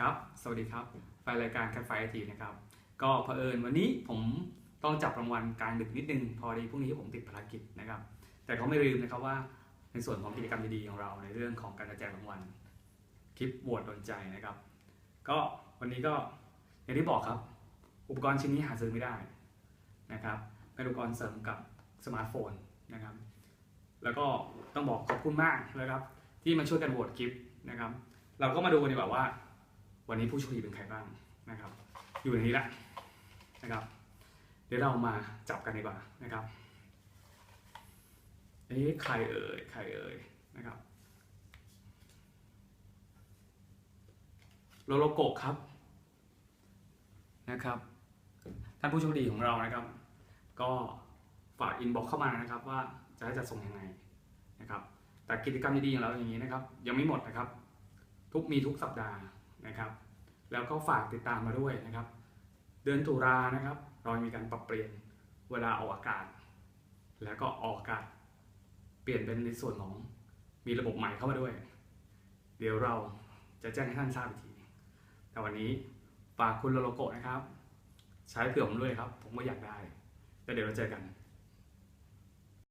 ครับ สวัสดีครับไฟล์รายการแคทไฟไอทีนะครับ ก็เผอิญวันนี้ผมต้องจับรางวัลกลางดึกนิดนึง พอดีพรุ่งนี้ผมติดภารกิจนะครับ แต่เขาไม่ลืมนะครับว่าในส่วนของกิจกรรมดีๆของเราในเรื่องของการแจกรางวัลคลิปโหวตโดนใจนะครับ ก็วันนี้ก็อย่างที่บอกครับ อุปกรณ์ชิ้นนี้หาซื้อไม่ได้นะครับเป็นอุปกรณ์เสริมกับสมาร์ทโฟนนะครับ แล้วก็ต้องบอกขอบคุณมากนะครับ ที่มาช่วยกันโหวตคลิปนะครับ เราก็มาดูกันดีกว่าว่า วันนี้ผู้โชคดีเป็นใครบ้างนะครับ อยู่ในนี้แหละนะครับ เดี๋ยวเรามาจับกันดีกว่านะครับเอ๊ะใครเอ่ยใครเอ่ยนะครับโลโลโกะครับนะครับ ท่านผู้โชคดีของเรานะครับ ก็ฝากอินบ็อกเข้ามานะครับ ว่าจะให้จัดส่งยังไงนะครับ แต่กิจกรรมดีๆของเราอย่างนี้นะครับ ยังไม่หมดนะครับ ทุกมีทุกสัปดาห์ นะครับ แล้วก็ฝากติดตามมาด้วยนะครับ เดือนตุลานะครับ เรามีการปรับเปลี่ยนเวลาออกอากาศ แล้วก็ออกอากาศ เปลี่ยนเป็นในส่วนของมีระบบใหม่เข้ามาด้วย เดี๋ยวเราจะแจ้งให้ท่านทราบอีกที แต่วันนี้ฝากคุณโลโลโกะนะครับ ใช้เผื่อผมด้วยครับ ผมก็อยากได้ แล้วเดี๋ยวเราเจอกัน